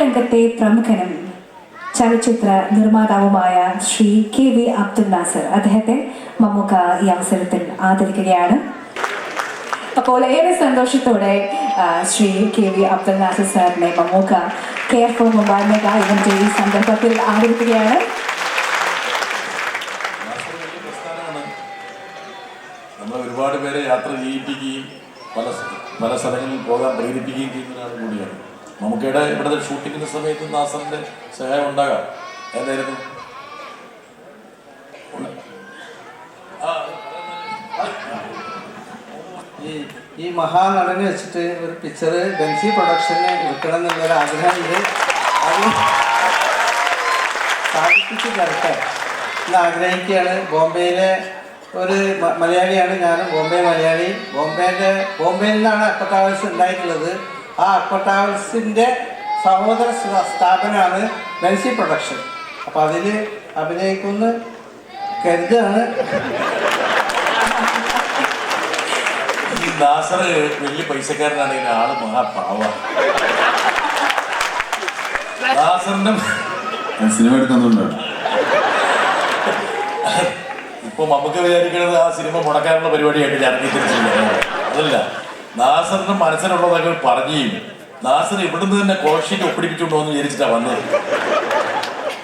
രംഗത്തെ പ്രമുഖനും ചലച്ചിത്ര നിർമ്മാതാവുമായ ശ്രീ കെ വി അബ്ദുൽ നാസർ അദ്ദേഹത്തെ മമ്മൂക്ക ഈ അവസരത്തിൽ ആദരിക്കുകയാണ്. അപ്പോൾ ഏറെ സന്തോഷത്തോടെ ശ്രീ കെ വി അബ്ദുൽ നാസർ സാറിനെ Mammookka care for mobile mega event ഈ സന്ദർഭത്തിൽ ആദരിക്കുകയാണ്. നമ്മൾ ഒരുപാട് പേരെ യാത്ര ചെയ്യിപ്പിക്കുകയും പല പല സ്ഥലങ്ങളിൽ പോകാൻ പ്രേരിപ്പിക്കുകയും ചെയ്യുന്ന ഒരാൾ കൂടിയാണ്. നമുക്കിടെ ഇവിടുത്തെ ഷൂട്ടിങ്ങിന്റെ സമയത്ത് നാസറിന്റെ സഹായം ഉണ്ടാകാം. ഏതായിരുന്നു ഈ ഈ മഹാനടനെ വെച്ചിട്ട് ഒരു പിക്ചർ ബെൻസി പ്രൊഡക്ഷന് എടുക്കണം എന്നുള്ളൊരു ആഗ്രഹമുണ്ട് അത് സാധിപ്പിച്ച് തരട്ടെ എന്ന് ആഗ്രഹിക്കുകയാണ്. ബോംബെയിലെ ഒരു മലയാളിയാണ് ഞാൻ ബോംബെ മലയാളി. ബോംബെന്റെ ബോംബെയിൽ നിന്നാണ് അക്വട്ടാവൽസ് ഉണ്ടായിട്ടുള്ളത്. ആ അക്വട്ടാവൽസിന്റെ സഹോദര സ്ഥാ- സ്ഥാപനമാണ് മെൻസി പ്രൊഡക്ഷൻ. അപ്പോൾ അതിൽ അഭിനയിക്കുന്ന കരുതാണ്. ഈ നാസർ വലിയ പൈസക്കാരനാണെങ്കിൽ ആൾ മഹാപാവ. നാസറിന്റെ സിനിമ എടുക്കുന്നുണ്ടോ ഇപ്പൊ നമുക്ക് വിചാരിക്കുന്നത് ആ സിനിമ മുടക്കാനുള്ള പരിപാടിയായിട്ട് ഞാൻ തിരിച്ചില്ല അതല്ല. നാസറിന്റെ മനസ്സിലുള്ളതൊക്കെ പറഞ്ഞും നാസർ ഇവിടുന്ന് തന്നെ കോൾഷീറ്റ് ഒപ്പിടിപ്പിച്ചുകൊണ്ടോ എന്ന് വിചാരിച്ചിട്ടാ വന്നത്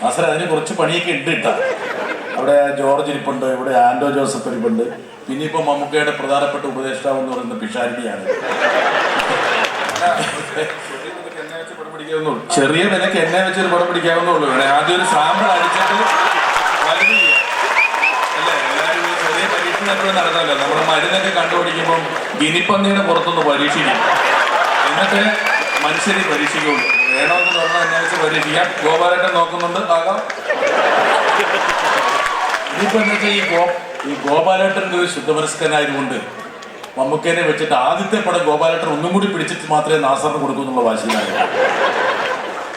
നാസർ അതിന് കുറച്ച് പണിയൊക്കെ ഉണ്ട് ഇട്ടാ അവിടെ ജോർജ് ഇരിപ്പുണ്ട് ഇവിടെ ആൻഡോ ജോസഫ് ഇരിപ്പുണ്ട്. പിന്നെ ഇപ്പൊ മമ്മൂക്കയുടെ പ്രധാനപ്പെട്ട ഉപദേഷ്ടാവ് എന്ന് പറയുന്നത് പിഷാരിണിയാണ്. ചെറിയ വിലക്ക് എന്നെ വെച്ചൊരു പടം പിടിക്കാവുന്നുള്ളൂ ആദ്യം ഒരു സാമ്പിൾ അടിച്ചിട്ട് എപ്പോഴും നടന്നല്ലോ നമ്മൾ മരുന്നൊക്കെ കണ്ടുപിടിക്കുമ്പോൾ ഗിനിപ്പന്നിയുടെ പുറത്തുനിന്ന് പരീക്ഷിക്കും. എന്നിട്ട് മനുഷ്യരെ പരീക്ഷിക്കുള്ളൂ വേണമെന്ന് പറഞ്ഞാൽ അന്വേഷിച്ച് പരീക്ഷിക്കാം. ഗോപാലേട്ടൻ നോക്കുന്നുണ്ട്. ആകാം. ഇനിയിപ്പോ എന്താ വെച്ചാൽ ഈ ഗോ ഈ ഗോപാലേട്ടന്റെ ഒരു ശുദ്ധമനസ്കനായതുകൊണ്ട് മമ്മൂക്കേനെ വെച്ചിട്ട് ആദ്യത്തെ പടം ഗോപാലേട്ടൻ ഒന്നും കൂടി പിടിച്ചിട്ട് മാത്രമേ നാസറിന് കൊടുക്കൂ എന്നുള്ള വാശിയിലാണ്